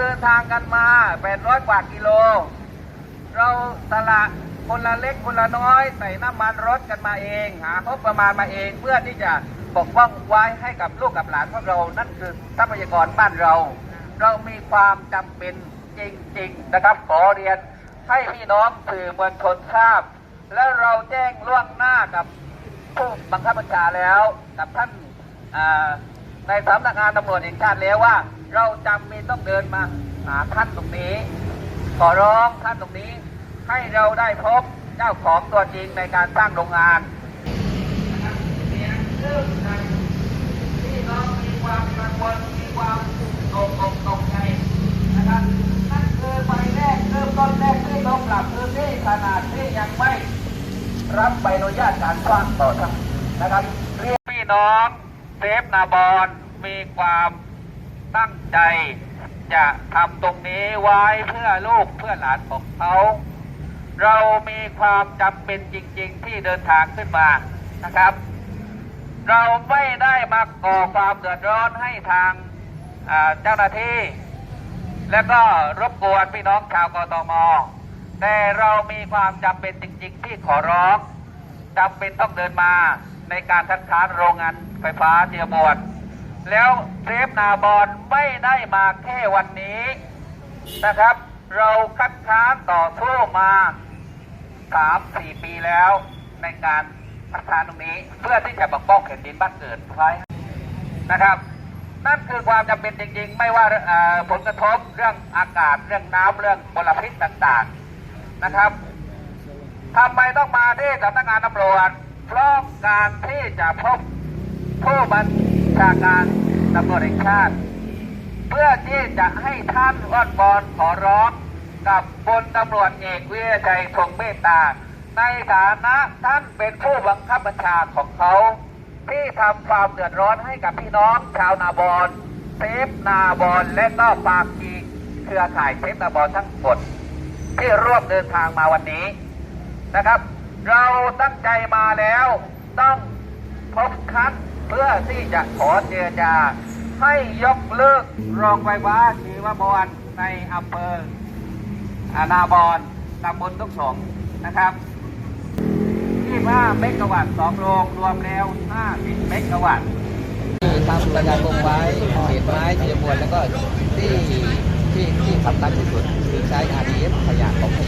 เดินทางกันมา 800 กว่ากิโล เราสละคนละเล็กคนละน้อยใส่น้ำมันรถกันมาเอง หางบประมาณมาเองเพื่อที่จะปกป้องไว้ให้กับลูกกับหลานพวกเรา นั่นคือทรัพยากรบ้านเรา เรามีความจำเป็นจริงๆนะครับขอเรียนให้พี่น้องสื่อมวลชนทราบ แล้วเราแจ้งล่วงหน้ากับผู้บังคับบัญชาแล้ว กับท่านอ่า ในสำนักงานตำรวจแห่งชาติแล้วว่า เราจำเป็นต้องเดินมาหาท่านตรงนี้ ขอร้องท่านตรงนี้ ให้เราได้พบเจ้าของตัวจริงในการสร้างโรงงานที่น้องมีความกังวลมีความตกอกตกใจนะครับนั่นคือใบแรกเริ่มต้นแรกที่ต้องปรับพื้นที่ขนาดที่ยังไม่ รับใบอนุญาตการสร้างต่อทั้งนะครับเรียกพี่น้อง เซฟนาบอนมีความตั้งใจจะทำตรงนี้ไว้เพื่อลูกเพื่อหลานของเขาเรามีความจำเป็นจริง ๆ ที่เดินทางขึ้นมานะครับ เราไม่ได้มาก่อความเดือดร้อนให้ทางเจ้าหน้าที่ และก็รบกวนพี่น้องชาวกตมแต่เรามีความจำเป็นจริง ๆ ที่ขอร้องจำเป็นต้องเดินมา ในการคัดค้านโรงงานไฟฟ้าเจียบวนแล้วเซฟนาบอลไม่ได้มาแค่วันนี้นะครับ เราคัดค้านต่อสู้มาสามสี่ปีแล้วในการคัดค้านตรงนี้ เพื่อที่จะปกป้องแผ่นดินบ้านเกิดไว้นะครับ นั่นคือความจำเป็นจริงๆ ไม่ว่าผลกระทบเรื่องอากาศเรื่องน้ำเรื่องมลพิษต่างๆนะครับทำไมต้องมาที่สำนักงานตำรวจ พราะการที่จะพบผู้บัญชาการตำรวจแห่งชาติ เพื่อที่จะให้ท่านอ้อนวอนขอร้องกับพลตำรวจเอกวิทยชัยทรงเมตตา ในฐานะท่านเป็นผู้บังคับบัญชาของเขา ที่ทำความเดือดร้อนให้กับพี่น้องชาวนาบอนเซฟนาบอนและก็ปากีเครือข่ายเซฟนาบอนทั้งหมดที่ร่วมเดินทางมาวันนี้นะครับ เราตั้งใจมาแล้วต้องพบคัดเพื่อที่จะขอเจรจา ให้ยกเลิกโรงไฟฟ้าชีวมวลในอำเภออานาบอนตำบลทุกสงนะครับ 25 เมกะวัตต์2โรงรวมแล้ว 50 เมกะวัตต์ที่ทำประชาคมไว้เศษไม้เทียมวลแล้วก็ที่ที่ที่สำคัญที่สุดคือใช้ RDF ขยะของขยะนั้นที่ที่เป็น